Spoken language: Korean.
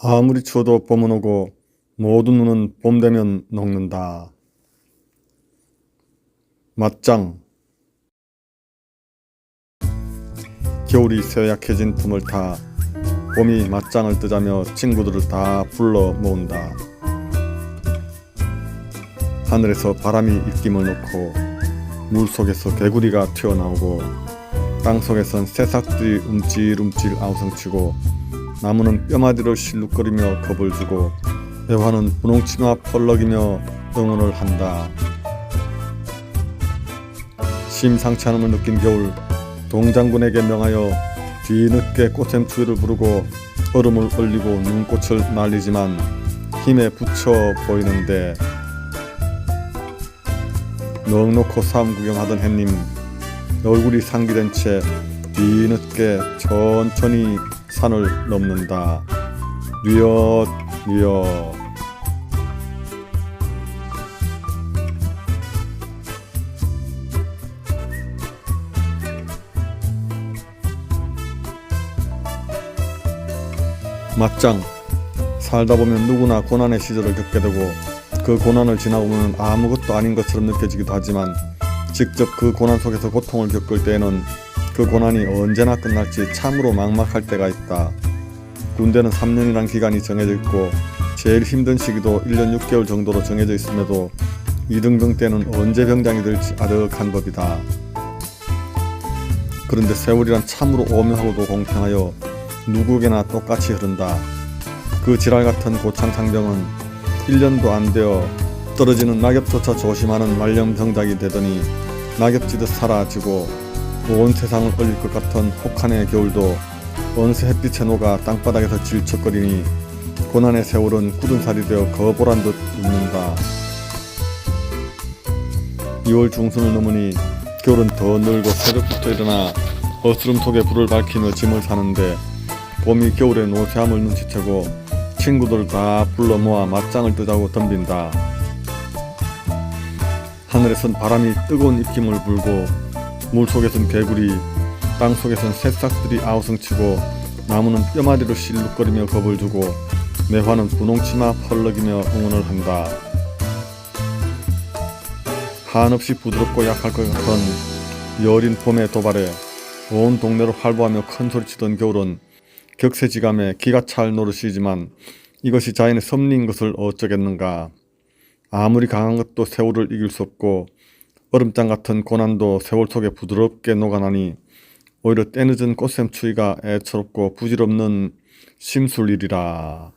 아무리 추워도 봄은 오고 모든 눈은 봄 되면 녹는다. 맞짱 겨울이 쇠약해진 틈을 타 봄이 맞짱을 뜨자며 친구들을 다 불러 모은다. 하늘에서 바람이 입김을 놓고 물 속에서 개구리가 튀어나오고 땅 속에선 새싹들이 움찔움찔 아우성치고 나무는 뼈마디를 실룩거리며 겁을 주고 배화는 분홍치마 펄럭이며 응원을 한다. 심상치 않음을 느낀 겨울 동장군에게 명하여 뒤늦게 꽃샘추위를 부르고 얼음을 얼리고 눈꽃을 날리지만 힘에 부쳐 보이는데 넉넉고 싸움 구경하던 햇님 얼굴이 상기된 채 뒤늦게 천천히 산을 넘는다. 뉘엿 뉘엿 맞짱 살다 보면 누구나 고난의 시절을 겪게 되고 그 고난을 지나보면 아무것도 아닌 것처럼 느껴지기도 하지만 직접 그 고난 속에서 고통을 겪을 때에는 그 고난이 언제나 끝날지 참으로 막막할 때가 있다. 군대는 3년이란 기간이 정해져 있고 제일 힘든 시기도 1년 6개월 정도로 정해져 있음에도 이등병 때는 언제 병장이 될지 아득한 법이다. 그런데 세월이란 참으로 오묘하고도 공평하여 누구에게나 똑같이 흐른다. 그 지랄 같은 고창 상병은 1년도 안 되어 떨어지는 낙엽조차 조심하는 말년병작이 되더니 낙엽 지듯 사라지고 온 세상을 얼릴 것 같은 혹한의 겨울도 어느새 햇빛에 녹아 땅바닥에서 질척거리니 고난의 세월은 굳은 살이 되어 거보란 듯 웃는다. 2월 중순을 넘으니 겨울은 더 늘고 새벽부터 일어나 어스름 속에 불을 밝히며 짐을 사는데 봄이 겨울의 노쇠함을 눈치채고 친구들 다 불러 모아 맞짱을 뜨자고 덤빈다. 하늘에선 바람이 뜨거운 입김을 불고 물 속에선 개구리, 땅 속에선 새싹들이 아우성치고 나무는 뼈마디로 실룩거리며 겁을 주고 매화는 분홍치마 펄럭이며 응원을 한다. 한없이 부드럽고 약할 것 같은 여린 봄의 도발에 온 동네를 활보하며 큰 소리치던 겨울은 격세지감에 기가 찰 노릇이지만 이것이 자연의 섭리인 것을 어쩌겠는가. 아무리 강한 것도 세월을 이길 수 없고 얼음장 같은 고난도 세월 속에 부드럽게 녹아나니 오히려 때늦은 꽃샘 추위가 애처롭고 부질없는 심술일이라.